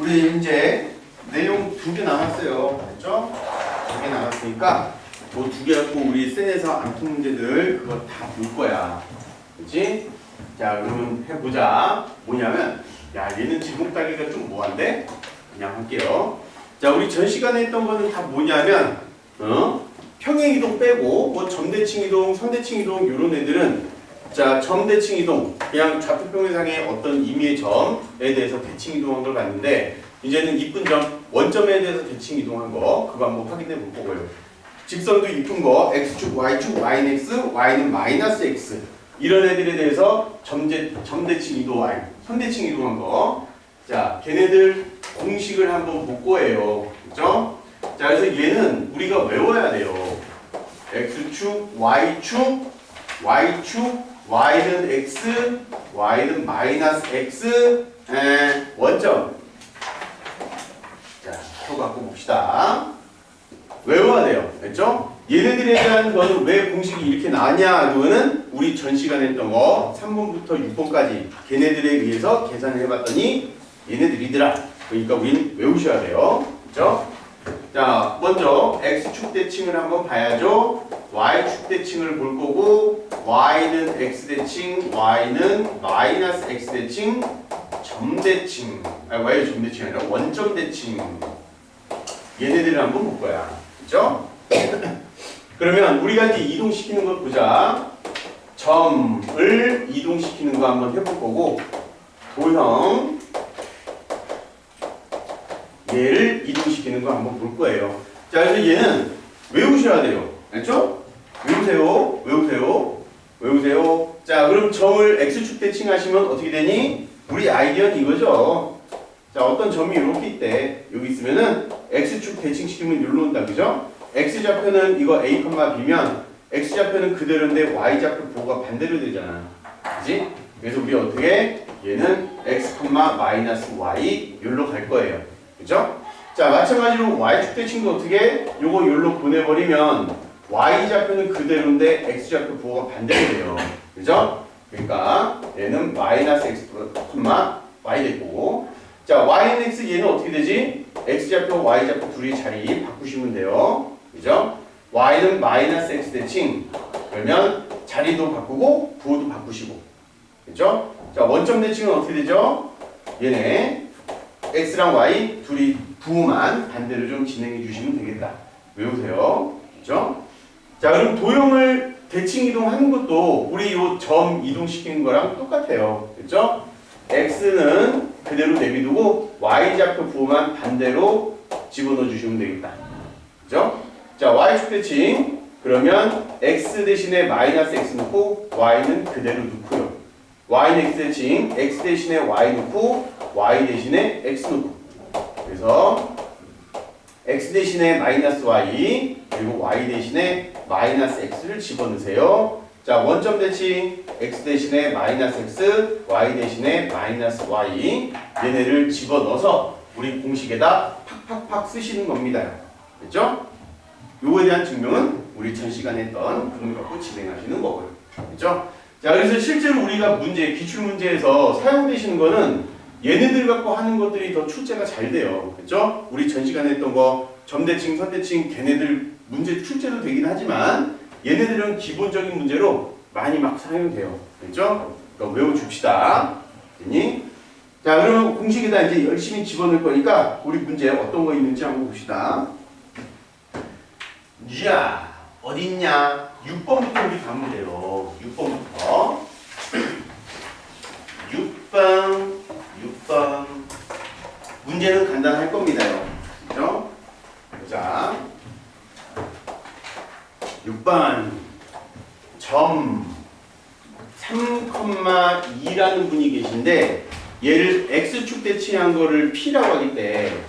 우리 이제 내용 두 개 남았어요. 됐죠? 두 개 남았으니까 뭐 두 개 갖고 우리 센에서 안푼 문제들 그거 다 볼 거야. 그렇지? 자, 그러면 해보자. 뭐냐면, 야, 얘는 제목 따기가 좀 뭐한데? 그냥 할게요. 자, 우리 전 시간에 했던 거는 다 뭐냐면, 어? 평행 이동 빼고, 뭐 점대칭 이동, 선대칭 이동, 이런 애들은 자, 점 대칭 이동, 그냥 좌표평행상의 어떤 임의의 점에 대해서 대칭 이동한 걸 봤는데, 이제는 이쁜 점, 원점에 대해서 대칭 이동한 거, 그거 한번 확인해 볼 거고요. 직선도 이쁜 거, x축, y축, y는 x, y는 마이너스 x. 이런 애들에 대해서 점대, 점대칭 이동, 아니, 선대칭 이동한 거. 자, 걔네들 공식을 한번 볼 거예요. 그죠? 자, 그래서 얘는 우리가 외워야 돼요. x축, y축, y축, y는 x, y는 마이너스 x, 에, 원점. 자, 표 갖고 봅시다. 외워야 돼요. 됐죠? 얘네들에 대한 거는 왜 공식이 이렇게 나왔냐? 그거는 우리 전 시간에 했던 거 3번부터 6번까지 걔네들에 의해서 계산을 해봤더니 얘네들이더라. 그러니까 우린 외우셔야 돼요. 그죠? 자, 먼저 x축 대칭을 한번 봐야죠. Y축 대칭을 볼 거고 y는 x 대칭, y는 마이너스 x 대칭, 점 대칭. 아, y 점 대칭이 아니라 원점 대칭. 얘네들을 한번 볼 거야. 그죠? 그러면 우리가 이제 이동시키는 걸 보자. 점을 이동시키는 거 한번 해볼 거고 도형 얘를 이동시키는 거 한번 볼 거예요. 자, 그래서 얘는 외우셔야 돼요. 알죠? 외우세요. 외우세요. 외우세요. 자, 그럼 점을 x축 대칭하시면 어떻게 되니? 우리 아이디어는 이거죠. 자, 어떤 점이 이렇게 있대. 여기 있으면은 x축 대칭시키면 여기로 온다. 그죠? x좌표는 이거 a, b면 x좌표는 그대로인데 y좌표 보고가 반대로 되잖아. 그지? 그래서 우리 어떻게 얘는 x, y 여기로 갈 거예요. 그죠? 자, 마찬가지로 y축 대칭도 어떻게 요거 여기로 보내버리면 y좌표는 그대로인데 x좌표 보고가 반대로 돼요. 그죠? 그러니까 얘는 마이너스 x, y 되고 자, y는 x 얘는 어떻게 되지? x좌표, y좌표 둘이 자리 바꾸시면 돼요. 그죠? y는 마이너스 x 대칭. 그러면 자리도 바꾸고 부호도 바꾸시고. 그죠? 자, 원점 대칭은 어떻게 되죠? 얘네 x랑 y 둘이 부호만 반대로 좀 진행해 주시면 되겠다. 외우세요. 그죠? 자, 그럼 도형을 대칭 이동하는 것도 우리 요점 이동시키는 거랑 똑같아요. 그죠? x는 그대로 내비두고 y좌표 부호만 반대로 집어넣어 주시면 되겠다. 그죠? 자, y축 대칭 그러면 x 대신에 마이너스 x 넣고 y는 그대로 넣고요. y는 x 대칭 x 대신에 y 넣고 y 대신에 x 넣고 그래서 x 대신에 마이너스 y 그리고 y 대신에 마이너스 x를 집어넣으세요. 자, 원점 대칭 x 대신에 마이너스 x, y 대신에 마이너스 y 얘네를 집어넣어서 우리 공식에다 팍팍팍 쓰시는 겁니다. 됐죠? 요거에 대한 증명은 우리 전 시간에 했던 거 갖고 진행하시는 거고요. 됐죠? 자, 그래서 실제로 우리가 문제, 기출 문제에서 사용되시는 거는 얘네들 갖고 하는 것들이 더 출제가 잘 돼요. 그죠? 우리 전 시간에 했던 거 점대칭, 선대칭 걔네들 문제 출제도 되긴 하지만 얘네들은 기본적인 문제로 많이 막 사용돼요. 그죠? 그러니까 외워줍시다. 됐니? 자, 그러면 공식에다 이제 열심히 집어넣을 거니까 우리 문제 어떤 거 있는지 한번 봅시다. 야, 어딨냐? 6번부터 우리 가면 돼요. 6번부터. 6번, 6번. 문제는 간단할 겁니다요. 그죠? 보자. 6번. 점 3,2라는 분이 계신데 얘를 x축 대칭한 거를 p라고 하기 때문에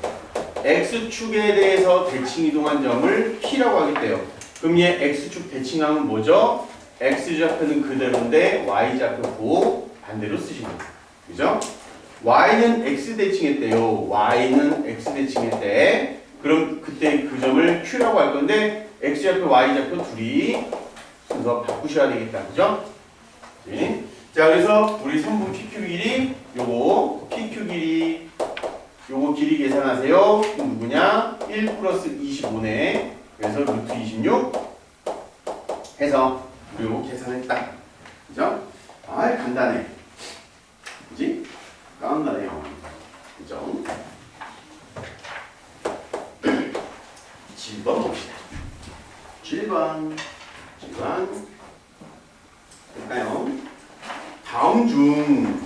x축에 대해서 대칭 이동한 점을 p라고 하겠대요. 그럼 얘 x축 대칭하면 뭐죠? x좌표는 그대로인데 y좌표 보 반대로 쓰시면 돼요. 그죠? Y는 x 대칭했대요. y는 x 대칭했대. 그럼 그때 그 점을 q라고 할 건데 x좌표, y좌표 둘이 순서 바꾸셔야 되겠다. 그죠? 네. 자, 그래서 우리 선분 PQ 길이 요거 PQ 길이 요거 길이 계산하세요. 그럼 누구냐? 1 플러스 25네. 그래서 루트 26 해서 우리 요거 계산했다. 그죠? 아 간단해. 그지? 간단해요. 그죠? 7번 봅시다. 7번. 7번. 볼까요? 다음 중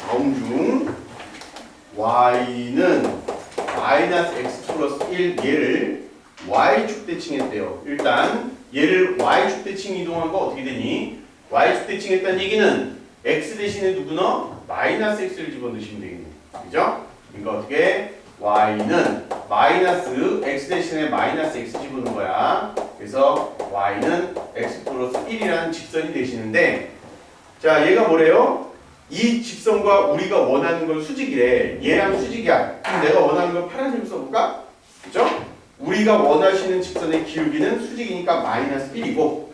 다음 중 y는 마이너스 x 플러스 1 얘를 y축 대칭했대요. 일단 얘를 y축 대칭 이동한 거 어떻게 되니? y축 대칭했다는 얘기는 x 대신에 누구 넣어? 마이너스 x를 집어넣으시면 되겠네. 그죠? 그러니까 어떻게 y는 마이너스 x 대신에 마이너스 x 집어넣는 거야. 그래서 y는 x 플러스 1이라는 직선이 되시는데 자 얘가 뭐래요? 이 직선과 우리가 원하는 건 수직이래. 얘랑 수직이야. 그럼 내가 원하는 건 파란색으로 써볼까? 그죠? 우리가 원하시는 직선의 기울기는 수직이니까 마이너스 1이고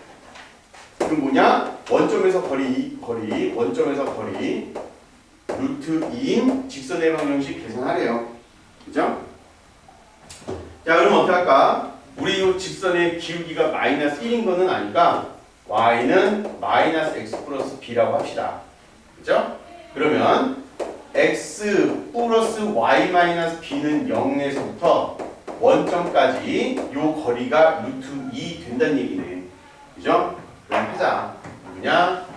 그럼 뭐냐? 원점에서 거리, 거리, 원점에서 거리 루트 2인 직선의 방정식 계산하래요. 그죠? 자 그럼 어떻게 할까? 우리 이 직선의 기울기가 마이너스 1인 거는 아니까 y는 마이너스 x 플러스 b라고 합시다. 그죠? 그러면 x 플러스 y 마이너스 b는 0에서부터 원점까지 요 거리가 루트 2 된다는 얘기네. 그죠? 그럼 하자. 뭐냐?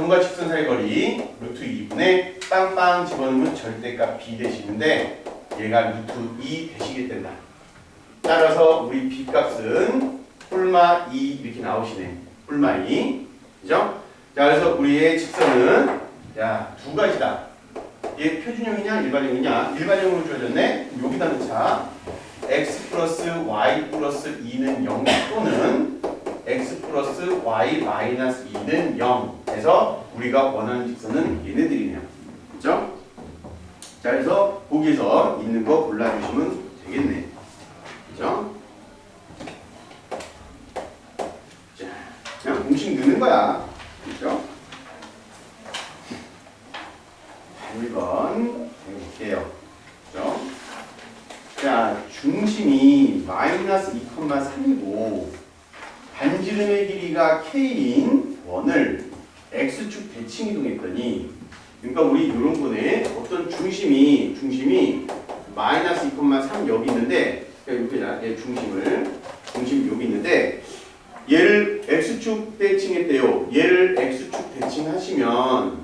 점과 직선 사이 거리 루트 2분의 빵빵 집어넣으면 절대값 b 되시는데 얘가 루트 2 되시게 된다. 따라서 우리 b 값은 뿔마 2 이렇게 나오시네. 뿔마 2. 그죠? 자, 그래서 우리의 직선은 야, 두 가지다. 얘 표준형이냐 일반형이냐? 일반형으로 주어졌네. 여기다 넣자. x 플러스 y 플러스 2는 0 또는 x 플러스 y 마이너스 2는 0 해서 우리가 원하는 직선은 얘네들이네요. 그죠? 자, 그래서 거기에서 있는 거 골라주시면 되겠네. 그죠? 자, 그냥 공식 넣는 거야. 그죠? 1번 해볼게요. 그죠? 자, 중심이 마이너스 2,3이고 반지름의 길이가 k인 원을 x축 대칭 이동했더니 그러니까 우리 이런 거네 어떤 중심이 중심이 마이너스 2,3 여기 있는데 그러니까 이렇게 얘 중심을 중심 여기 있는데 얘를 x축 대칭했대요. 얘를 x축 대칭하시면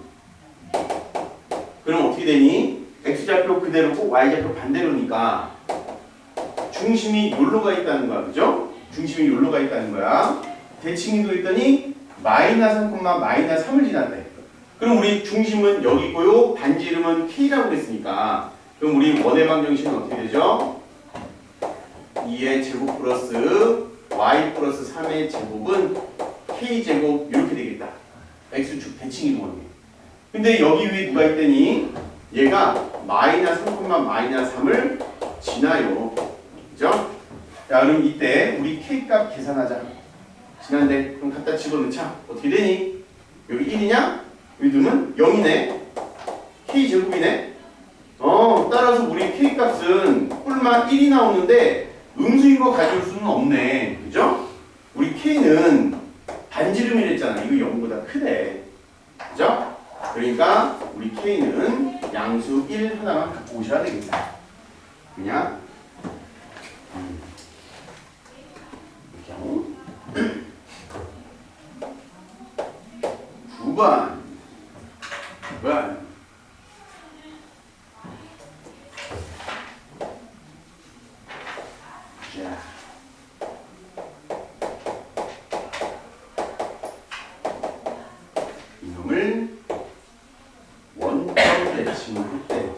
그럼 어떻게 되니? x좌표 그대로고 y좌표 반대로니까 중심이 여기로가 있다는 거야. 그죠? 중심이 여기로 가 있다는 거야. 대칭이도 있더니 마이너스 3, 마이너스 3을 지났대. 그럼 우리 중심은 여기 있고요. 반지름은 k라고 그랬으니까 그럼 우리 원의 방정식은 어떻게 되죠? 2의 제곱 플러스 y 플러스 3의 제곱은 k제곱 이렇게 되겠다. x축 대칭 이동하는 게. 근데 여기 위에 누가 있더니 얘가 마이너스 3, 마이너스 3을 지나요. 그죠? 자, 그럼 이때 우리 k 값 계산하자. 지난데 그럼 갖다 집어넣자. 어떻게 되니? 여기 1이냐? 여기 넣으면 0이네. k 제곱이네. 어, 따라서 우리 k 값은 뿔만 1이 나오는데 음수인 거 가져올 수는 없네. 그죠? 우리 k는 반지름이랬잖아. 이거 0보다 크대. 그죠? 그러니까 우리 k는 양수 1 하나만 갖고 오셔야 되겠다. 그냥 음, 이렇게 하고 9번 9번 자 이놈을 원점 대칭을 할때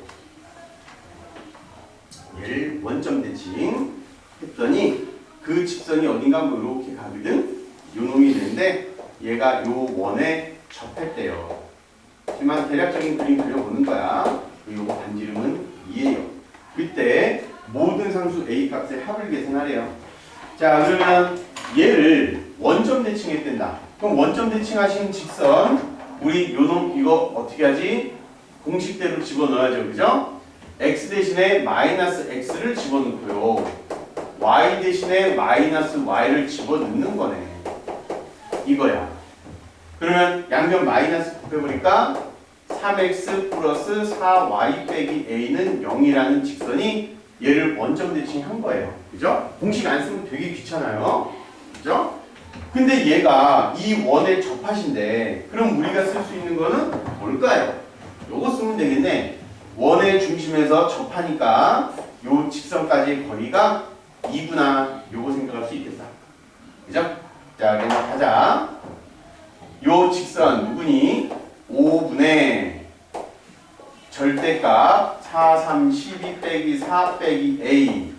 얘를 원점 대칭 했더니 그 직선이 어딘가 뭐 이렇게 가거든 요 놈이 되는데 얘가 요 원에 접했대요 하지만 대략적인 그림 그려보는 거야 그리고 요거 반지름은 2예요 그때 모든 상수 A 값의 합을 계산하래요 자 그러면 얘를 원점 대칭했댄다 그럼 원점 대칭하신 직선 우리 요놈 이거 어떻게 하지? 공식대로 집어넣어야죠 그죠? x 대신에 마이너스 x를 집어넣고요. y 대신에 마이너스 y를 집어넣는 거네. 이거야. 그러면 양변 마이너스 곱해보니까 3x 플러스 4y 빼기 a는 0이라는 직선이 얘를 원점 대칭한 거예요. 그죠? 공식 안 쓰면 되게 귀찮아요. 그죠? 근데 얘가 이 원의 접합인데 그럼 우리가 쓸 수 있는 거는 뭘까요? 요거 쓰면 되겠네. 원의 중심에서 접하니까 요 직선까지의 거리가 2구나 요거 생각할 수 있겠다. 그죠? 자, 그래서 가자. 요 직선 누구니? 5분의 절대값 4, 3, 12 빼기 4 빼기 a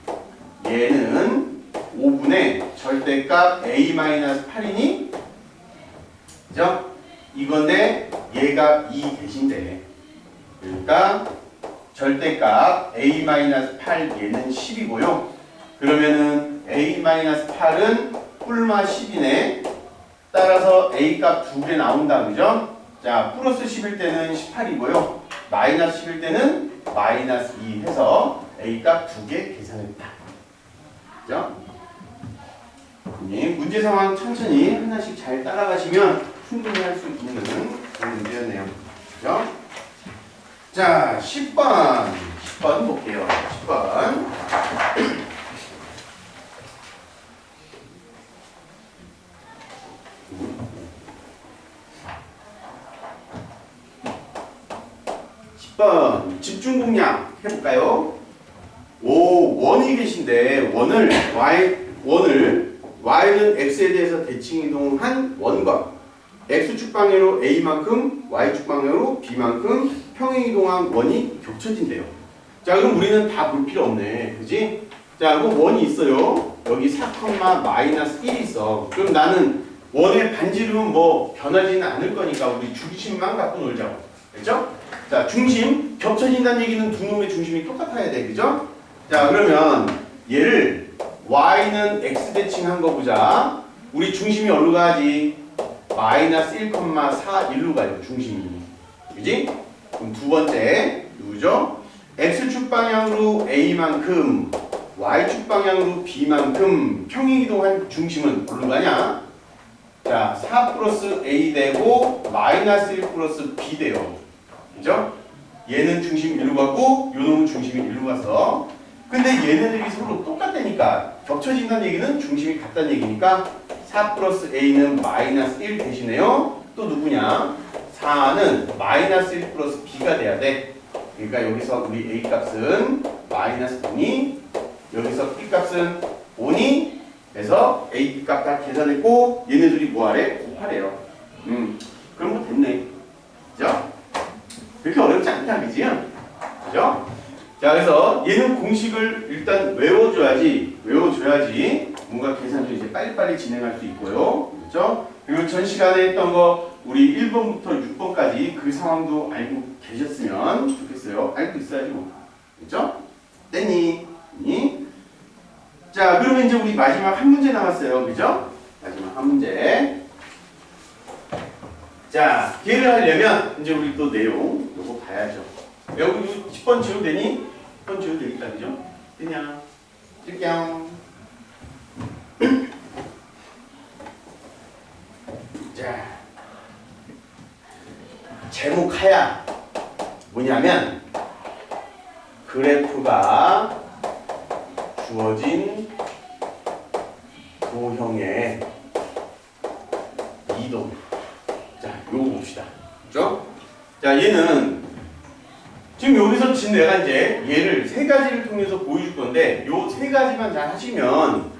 얘는 5분의 절대값 a-8이니? 그죠? 이건데 얘가 2 대신데 그러니까 절대값 a-8 얘는 10이고요 그러면은 a-8은 뿔마 10이네 따라서 a 값 두 개 나온다 그죠? 자 플러스 10일 때는 18이고요 마이너스 10일 때는 마이너스 2 해서 a 값두개 계산했다 그죠? 예, 문제 상황 천천히 하나씩 잘 따라가시면 충분히 할 수 있는 그런 문제였네요. 그죠? 자 10번. 10번 볼게요. 10번 번 집중 공략 해볼까요? 오 원이 계신데 원을 y 원을 y는 x에 대해서 대칭 이동한 원과 x 축 방향으로 a만큼 y 축 방향으로 b만큼 평행 이동한 원이 겹쳐진대요. 자 그럼 우리는 다 볼 필요 없네, 그지? 자 그럼 원이 있어요. 여기 4, 마이너스 1이 있어. 그럼 나는 원의 반지름은 뭐 변하지는 않을 거니까 우리 중심만 갖고 놀자고, 그렇죠? 자, 중심 겹쳐진다는 얘기는 두 놈의 중심이 똑같아야 돼, 그죠? 자, 그러면 얘를 y는 x 대칭한 거 보자. 우리 중심이 어디로 가지? 마이너스 1,4 1로 가요, 중심이. 그지? 그럼 두 번째 누구죠? x축 방향으로 a만큼 y축 방향으로 b만큼 평행 이동한 중심은 어디로 가냐? 자, 4 플러스 a 되고 마이너스 1 플러스 b 돼요. 그죠? 얘는 중심 1로 갔고 요놈은 중심이 1로 갔어. 근데 얘네들이 서로 똑같다니까 겹쳐진다는 얘기는 중심이 같다는 얘기니까 4 플러스 a는 마이너스 1 대신에요. 또 누구냐? 4는 마이너스 1 플러스 b가 돼야 돼. 그러니까 여기서 우리 a 값은 마이너스 5니 여기서 b 값은 5니 그래서 a, b 값 다 계산했고 얘네들이 뭐하래? 곱하래요. 음, 그럼 뭐 됐네. 그죠? 그렇게 어렵지 않다, 그지? 그죠? 자, 그래서 얘는 공식을 일단 외워줘야지, 외워줘야지 뭔가 계산 좀 이제 빨리빨리 진행할 수 있고요. 그렇죠? 그리고 전 시간에 했던 거 우리 1번부터 6번까지 그 상황도 알고 계셨으면 좋겠어요. 알고 있어야지 뭐. 그렇죠? 땡니. 니? 자, 그러면 이제 우리 마지막 한 문제 남았어요. 그죠? 마지막 한 문제. 자, 기회를 하려면 이제 우리 또 내용 요거 봐야죠. 여기 10번 지워도 되니? 10번 지워도 되겠다, 그죠? 되냐? 쓸게요. 자, 제목 하야 뭐냐면 그래프가 주어진 도형의 이동. 자, 요거 봅시다. 그죠? 자, 얘는 지금 여기서 진 내가 이제 얘를 세 가지를 통해서 보여줄 건데 요 세 가지만 잘 하시면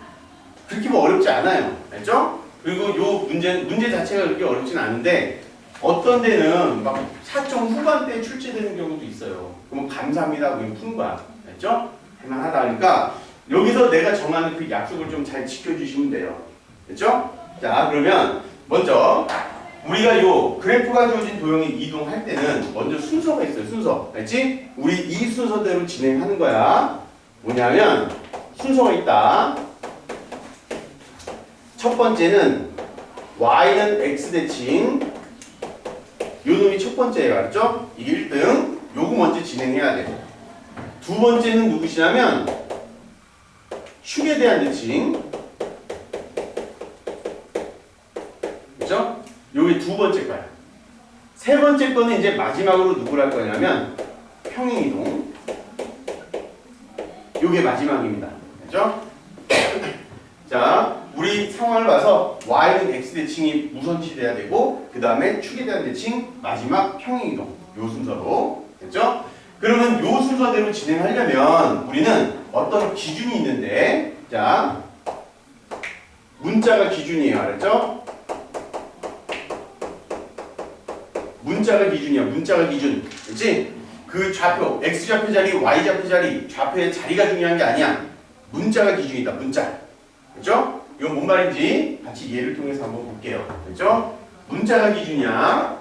그렇게 뭐 어렵지 않아요. 알죠? 그리고 요 문제 문제 자체가 그렇게 어렵진 않은데 어떤 데는 막 4점 후반대에 출제되는 경우도 있어요. 그러면 감사합니다. 그냥 거야. 알죠? 할만하다 그러니까 여기서 내가 정하는 그 약속을 좀 잘 지켜주시면 돼요. 됐죠? 자, 그러면 먼저 우리가 요 그래프가 주어진 도형이 이동할 때는 먼저 순서가 있어요. 순서. 알지? 우리 이 순서대로 진행하는 거야. 뭐냐면 순서가 있다. 첫 번째는 y는 x 대칭. 요 놈이 첫 번째예요. 알았죠? 이게 1등. 요거 먼저 진행해야 돼. 두 번째는 누구시냐면 축에 대한 대칭. 그죠? 요게 두 번째 거야. 세 번째 거는 이제 마지막으로 누구를 할 거냐면 평행이동. 요게 마지막입니다. 그죠? 자, 우리 상황을 봐서 y는 x 대칭이 우선시 돼야 되고 그 다음에 축에 대한 대칭 마지막 평행이동 요 순서로 됐죠? 그러면 요 순서대로 진행하려면 우리는 어떤 기준이 있는데 자 문자가 기준이에요 알았죠? 문자가 기준이야 문자가 기준 그렇지? 그 좌표 x 좌표 자리 y 좌표 자리 좌표의 자리가 중요한 게 아니야 문자가 기준이다 문자 그죠? 이건 뭔 말인지 같이 예를 통해서 한번 볼게요. 그죠? 문자가 기준이야.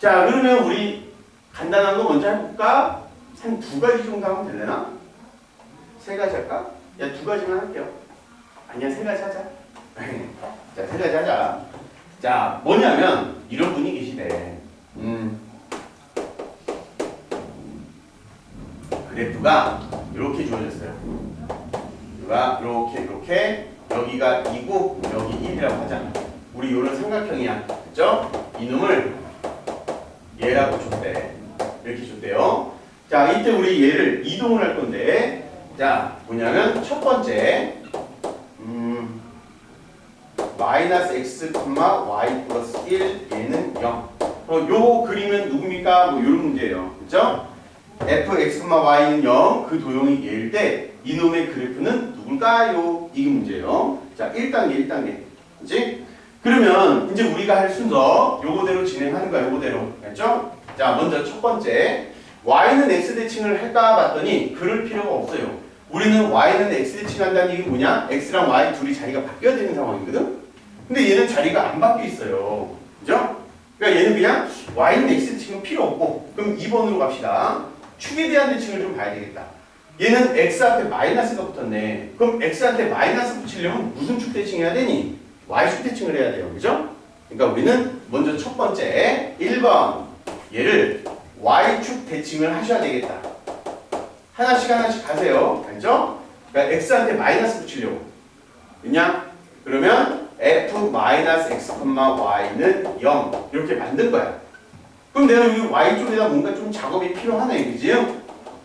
자, 그러면 우리 간단한 거 먼저 해볼까? 한 두 가지 정도 하면 되려나? 세 가지 할까? 야, 두 가지만 할게요. 아니야, 세 가지 하자. 자, 세 가지 하자. 자, 뭐냐면, 이런 분이 계시대. 음. 그래프가 이렇게 주어졌어요. 가 이렇게 이렇게 여기가 2고 여기 1이라고 하자. 우리 요런 삼각형이야. 그죠? 이놈을 얘라고 줬대. 이렇게 줬대요. 자, 이때 우리 얘를 이동을 할 건데 자, 뭐냐면 첫 번째 음, 마이너스 x, y 플러스 1 얘는 0. 어, 요 그림은 누굽니까? 뭐 요런 문제예요. 그죠? f, x, y는 0. 그 도형이 얘일 때 이놈의 그래프는 누굴까요? 이게 문제예요. 자, 1단계, 1단계. 그지? 그러면 이제 우리가 할 순서 요거대로 진행하는 거야, 요거대로. 알죠? 자, 먼저 첫 번째. y는 x 대칭을 할까 봤더니 그럴 필요가 없어요. 우리는 y는 x 대칭 한다는 얘기 뭐냐? x랑 y 둘이 자리가 바뀌어야 되는 상황이거든? 근데 얘는 자리가 안 바뀌어 있어요. 그러니까 얘는 그냥 y는 x 대칭은 필요 없고 그럼 2번으로 갑시다. 축에 대한 대칭을 좀 봐야 되겠다. 얘는 x 앞에 마이너스가 붙었네. 그럼 x한테 마이너스 붙이려면 무슨 축 대칭해야 되니? y축 대칭을 해야 돼요. 그죠? 그러니까 우리는 먼저 첫 번째 1번 얘를 y축 대칭을 하셔야 되겠다. 하나씩 하나씩 가세요. 알죠? 그러니까 x한테 마이너스 붙이려고. 왜냐? 그러면 f 마이너스 x, y는 0 이렇게 만든 거야. 그럼 내가 여기 y쪽에다 뭔가 좀 작업이 필요하네. 그지요?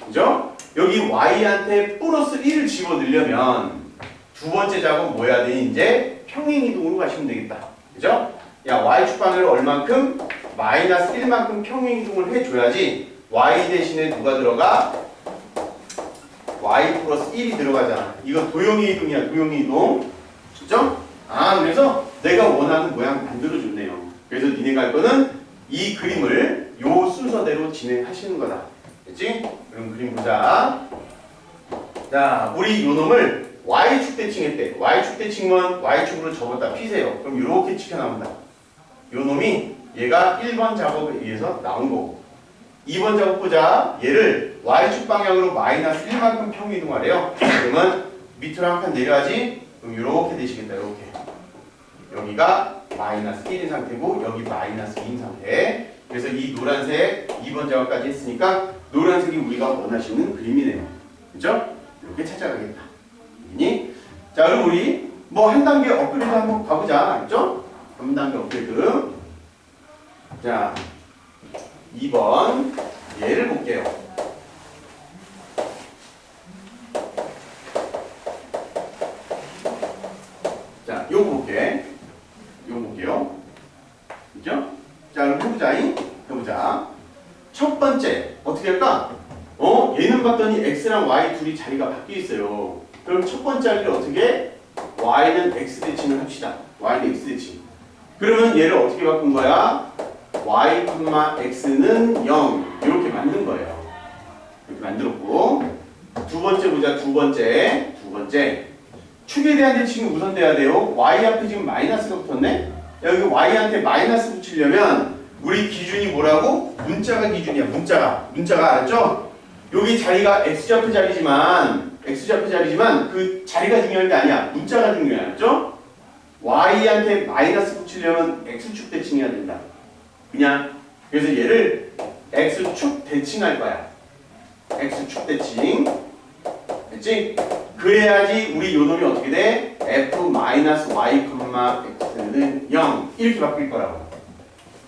그죠? 여기 y한테 플러스 1을 집어 넣으려면 두 번째 작업 뭐 해야 되니? 이제 평행이동으로 가시면 되겠다. 그죠? 야, y축 방향을 얼만큼? 마이너스 1만큼 평행이동을 해줘야지 y 대신에 누가 들어가? y 플러스 1이 들어가잖아. 이거 도형의 이동이야, 도형의 이동. 그죠? 아, 그래서 내가 원하는 모양 만들어줬네요. 그래서 니네가 할 거는 이 그림을 요 순서대로 진행하시는 거다. 됐지? 그럼 그림 보자. 자, 우리 요 놈을 y축 대칭했대. y축 대칭은 y축으로 접었다 피세요. 그럼 이렇게 찍혀나온다. 요 놈이 얘가 1번 작업에 의해서 나온 거고 2번 작업 보자. 얘를 y축 방향으로 마이너스 1만큼 평이동하래요. 그러면 밑으로 한 칸 내려야지. 그럼 이렇게 되시겠다. 이렇게. 여기가 마이너스 1인 상태고 여기 마이너스 2인 상태. 그래서 이 노란색 2번 작업까지 했으니까 노란색이 우리가 원하시는 그림이네요. 그죠? 이렇게 찾아가겠다. 니 자, 그럼 우리 뭐 한 단계 업그레이드 한번 가보자. 알죠? 한 단계 업그레이드. 자, 2번 얘를 볼게요. 자, 요거 볼게. 요거 볼게요. 그죠? 자, 그럼 해보자잉. 해보자. 첫 번째, 어떻게 할까? 봤더니 x랑 y 둘이 자리가 바뀌어 있어요. 그럼 첫 번째 하기를 어떻게? y는 x 대칭을 합시다. y는 x 대칭. 그러면 얘를 어떻게 바꾼 거야? y, x는 0 이렇게 만든 거예요. 이렇게 만들었고 두 번째 보자. 두 번째. 두 번째. 축에 대한 대칭이 우선돼야 돼요. y 앞에 지금 마이너스가 붙었네. 여기 y한테 마이너스 붙이려면 우리 기준이 뭐라고? 문자가 기준이야. 문자가. 문자가 알았죠? 여기 자리가 x좌표 자리지만 x좌표 자리지만 그 자리가 중요한 게 아니야. 문자가 중요해. 알았죠? y한테 마이너스 붙이려면 x축 대칭해야 된다. 그냥 그래서 얘를 x축 대칭할 거야. x축 대칭 됐지? 그래야지 우리 요놈이 어떻게 돼? f 마이너스 y, x는 0 이렇게 바뀔 거라고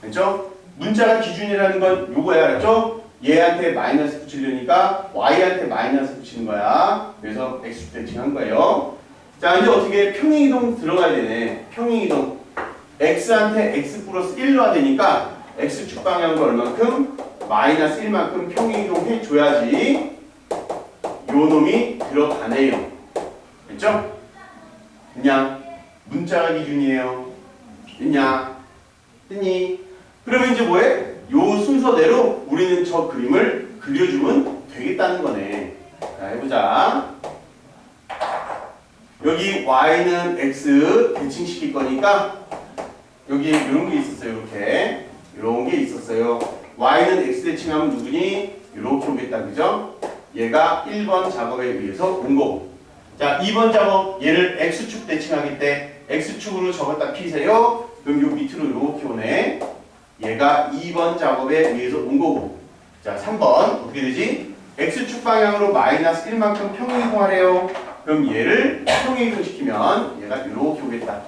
됐죠? 문자가 기준이라는 건 요거야 알았죠? 얘한테 마이너스 붙이려니까 y한테 마이너스 붙이는 거야 그래서 x축 대칭한 거예요 자 이제 어떻게 평행이동 들어가야 되네 평행이동 x한테 x 플러스 1로가 되니까 x축 방향으로 얼만큼? 마이너스 1만큼 평행이동 해줘야지 요 놈이 들어가네요 됐죠? 그냥 문자가 기준이에요 됐냐? 됐니? 그러면 이제 뭐해? 요 순서대로 우리는 저 그림을 그려주면 되겠다는 거네 자 해보자 여기 y는 x 대칭시킬 거니까 여기 이런 게 있었어요. 이렇게 이런 게 있었어요. y는 x 대칭하면 누구니? 이렇게 오겠다, 그죠? 얘가 1번 작업에 의해서 온 거고. 자, 2번 작업 얘를 x축 대칭하기 때 x축으로 적었다 피세요. 그럼 요 밑으로 이렇게 오네. 얘가 2번 작업에 의해서 온 거고. 자, 3번 어떻게 되지? x축 방향으로 마이너스 1만큼 평행이동하래요. 그럼 얘를 평행이동시키면 얘가 이렇게 오겠다.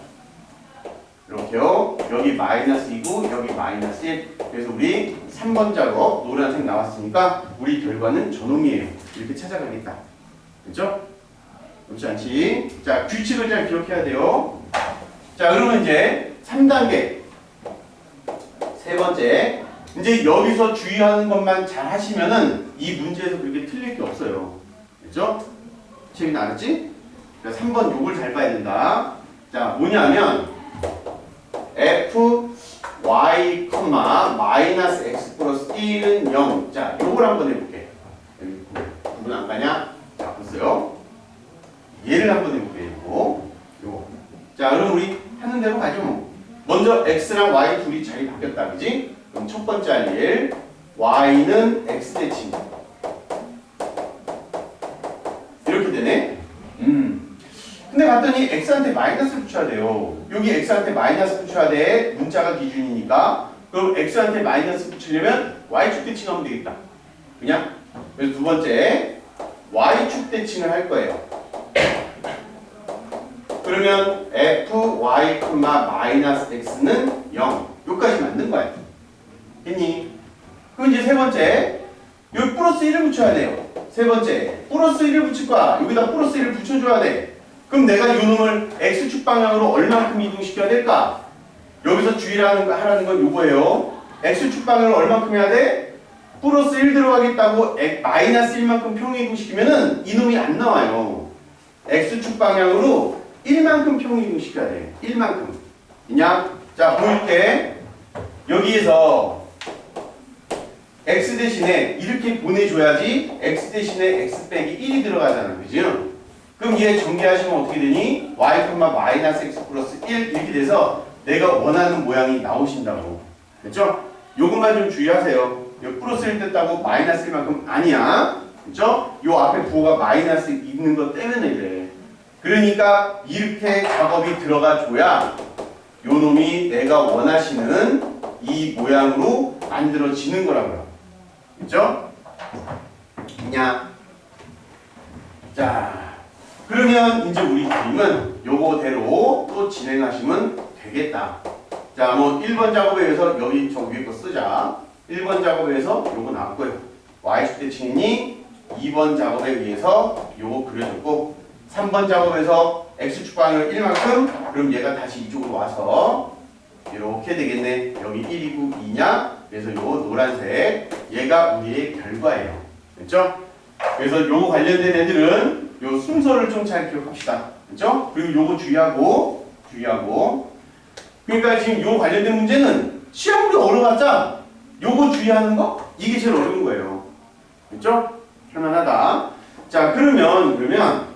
이렇게요. 여기 마이너스이고 여기 마이너스 1. 그래서 우리 3번 작업 노란색 나왔으니까 우리 결과는 저놈이에요. 이렇게 찾아가겠다. 그죠? 그렇지 않지? 자, 규칙을 잘 기억해야 돼요. 자, 그러면 이제 3단계. 세 번째. 이제 여기서 주의하는 것만 잘 하시면은 이 문제에서 그렇게 틀릴 게 없어요. 그죠? 책이 알았지? 자, 3번 요걸 잘 봐야 된다. 자, 뭐냐면 f y, 마이너스 x 플러스 1은 0. 자, 요걸 한번 해볼게. 구분 안 가냐? 자, 보세요. 얘를 한번 해볼게. 요거. 요거. 자, 그럼 우리 하는 대로 가죠. 뭐. 먼저 x랑 y 둘이 자리 바뀌었다. 그지? 그럼 첫 번째 할 일. y는 x 대칭. 이렇게 되네. 음. 근데 봤더니 x한테 마이너스 붙여야 돼요. 여기 x한테 마이너스 붙여야 돼. 문자가 기준이니까. 그럼 x한테 마이너스 붙이려면 y축 대칭하면 되겠다. 그냥. 그래서 두 번째 y축 대칭을 할 거예요. 그러면 f y, 마이너스 x는 0. 여기까지 맞는 거야. 됐니? 그럼 이제 세 번째 여기 플러스 1을 붙여야 돼요. 세 번째 플러스 1을 붙일 거야. 여기다 플러스 1을 붙여줘야 돼. 그럼 내가 이 놈을 x축 방향으로 얼만큼 이동시켜야 될까? 여기서 주의하는 거 하라는 건 요거예요. x축 방향을 얼만큼 해야 돼? 플러스 1 들어가겠다고 엑- 마이너스 1만큼 평행 이동시키면은 이놈이 안 나와요. x축 방향으로 1만큼 평행 이동시켜야 돼. 1만큼. 있냐? 자, 보일게. 여기에서 x 대신에 이렇게 보내줘야지 x 대신에 x 빼기 1이 들어가잖아. 그죠? 그럼 얘 전개하시면 어떻게 되니? y, 마이너스 x 플러스 1 이렇게 돼서 내가 원하는 모양이 나오신다고. 됐죠? 요것만 좀 주의하세요. 요 플러스 1 됐다고 마이너스 1만큼 아니야. 그죠? 요 앞에 부호가 마이너스 있는 것 때문에 이래. 그러니까 이렇게 작업이 들어가 줘야 요 놈이 내가 원하시는 이 모양으로 만들어지는 거라고요. 그죠? 그냥 자 그러면 이제 우리 그림은 요거대로 또 진행하시면 되겠다. 자, 뭐 1번 작업에서 여기 저 위에 거 쓰자. 1번 작업에서 요거 나왔고요. y축 대칭이니 2번 작업에 의해서 요거 그려줬고 3번 작업에서 x축 방향 1만큼 그럼 얘가 다시 이쪽으로 와서 이렇게 되겠네. 여기 1이고 2냐? 그래서 요 노란색 얘가 우리의 결과예요. 됐죠? 그래서 요거 관련된 애들은 요 순서를 좀 잘 기억합시다. 그죠? 그리고 요거 주의하고, 주의하고. 그러니까 지금 요 관련된 문제는 시험으로 어려웠자 요거 주의하는 거? 이게 제일 어려운 거예요. 그죠? 할만하다. 자, 그러면, 그러면,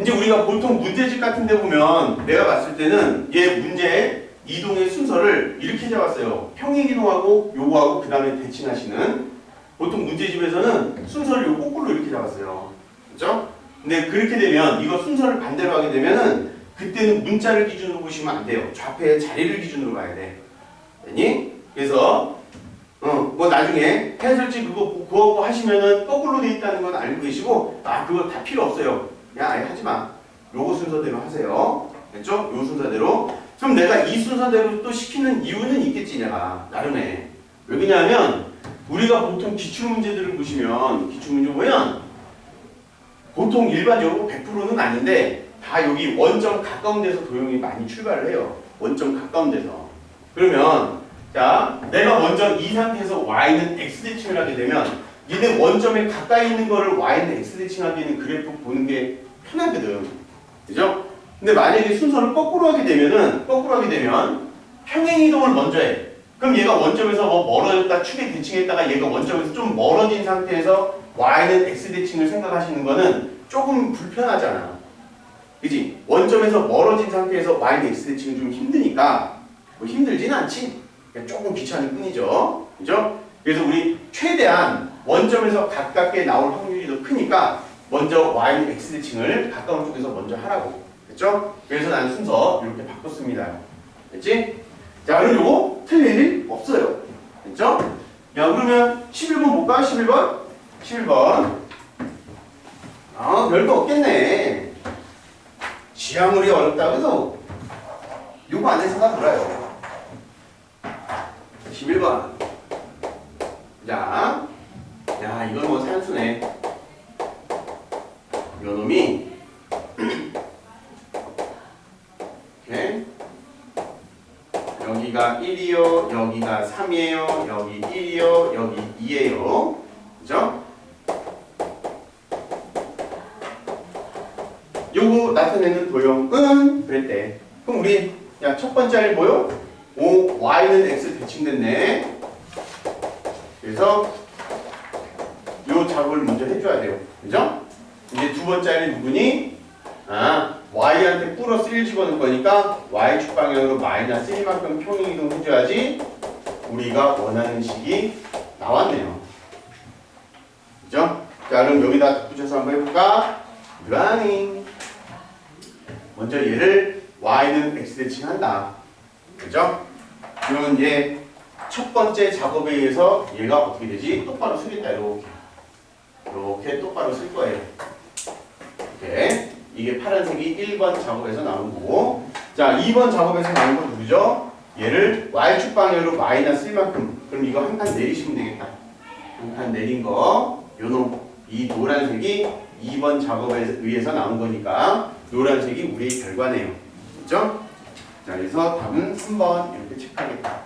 이제 우리가 보통 문제집 같은 데 보면 내가 봤을 때는 얘 문제 이동의 순서를 이렇게 잡았어요. 평행 이동하고 요거하고 그 다음에 대칭하시는 보통 문제집에서는 순서를 요 거꾸로 이렇게 잡았어요. 그죠? 근데 그렇게 되면 이거 순서를 반대로 하게 되면은 그때는 문자를 기준으로 보시면 안 돼요. 좌표의 자리를 기준으로 봐야 돼. 됐니? 그래서 어, 뭐 나중에 해설지 그거 구하고 하시면은 거꾸로 돼 있다는 건 알고 계시고 아 그거 다 필요 없어요. 그냥 아예 하지 마. 요거 순서대로 하세요. 됐죠? 요 순서대로. 그럼 내가 이 순서대로 또 시키는 이유는 있겠지 내가 나름에. 왜냐하면 우리가 보통 기출 문제들을 보시면 기출 문제 보면 보통 일반적으로 100%는 아닌데 다 여기 원점 가까운 데서 도형이 많이 출발을 해요. 원점 가까운 데서. 그러면 자 내가 먼저 이 상태에서 y는 x 대칭을 하게 되면 얘네 원점에 가까이 있는 거를 y는 x 대칭하기는 그래프 보는 게 편하거든. 그죠? 근데 만약에 순서를 거꾸로 하게 되면은 거꾸로 하게 되면 평행 이동을 먼저 해. 그럼 얘가 원점에서 뭐 멀어졌다 축에 대칭했다가 얘가 원점에서 좀 멀어진 상태에서 y는 x 대칭을 생각하시는 거는 조금 불편하잖아. 그지? 원점에서 멀어진 상태에서 y는 x 대칭은 좀 힘드니까 뭐 힘들진 않지. 조금 귀찮을 뿐이죠. 그죠? 그래서 우리 최대한 원점에서 가깝게 나올 확률이 더 크니까 먼저 y는 x 대칭을 가까운 쪽에서 먼저 하라고. 됐죠? 그래서 나는 순서 이렇게 바꿨습니다. 됐지? 자, 그럼 요거 틀릴 일 없어요. 됐죠? 야, 그러면 11번 볼까? 11번? 11번. 아, 별거 없겠네. 지하물이 어렵다 그래서 요거 안에서가 돌아요. 11번. 자, 야, 이건 뭐 산수네. 요 놈이 이렇게 여기가 1이요, 여기가 3이에요, 여기 1이요, 여기 2예요. 그죠? 요거 나타내는 도형은 그랬대. 그럼 우리 야, 첫 번째 알 뭐요? 오, y는 x 대칭됐네. 그래서 요 작업을 먼저 해줘야 돼요. 그죠? 이제 두 번째 알이 누구니? 아, y한테 플러스 1 집어넣을 거니까 y축 방향으로 마이너스 1만큼 평행 이동 해줘야지 우리가 원하는 식이 나왔네요. 그죠? 자, 그럼 여기다 붙여서 한번 해볼까? running. 먼저 얘를 y는 x 대칭한다. 그죠? 그러면 이제 첫 번째 작업에 의해서 얘가 어떻게 되지? 똑바로 쓰겠다 이렇게. 이렇게 똑바로 쓸 거예요. 이렇게. 이게 파란색이 1번 작업에서 나온 거고 자 2번 작업에서 나온 건 누구죠? 얘를 y축 방향으로 마이너스 1만큼 그럼 이거 한 칸 내리시면 되겠다 한 칸 내린 거 요놈 이 노란색이 2번 작업에 의해서 나온 거니까 노란색이 우리의 결과네요 그렇죠? 자 그래서 답은 3번 이렇게 체크하겠다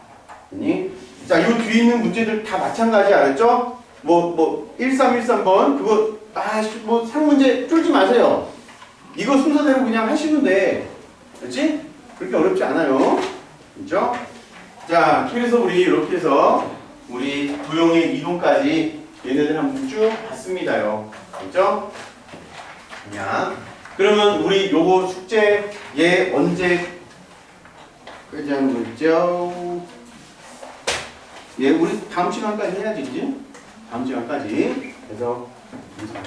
아니 자요 뒤에 있는 문제들 다 마찬가지 알았죠? 뭐 뭐 1313번 그거 아뭐 상문제 쫄지 마세요 이거 순서대로 그냥 하시면 돼. 그렇지? 그렇게 어렵지 않아요. 그렇죠? 자, 그래서 우리 이렇게 해서 우리 도형의 이동까지 얘네들 한번 쭉 봤습니다요. 그렇죠? 그냥 그러면 우리 요거 숙제 얘 언제 끝이 하는 거 있죠? 얘 우리 다음 시간까지 해야지, 그지? 다음 시간까지. 그래서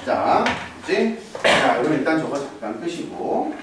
자, 그치? 자, 그럼 일단 저거 잠깐 끄시고.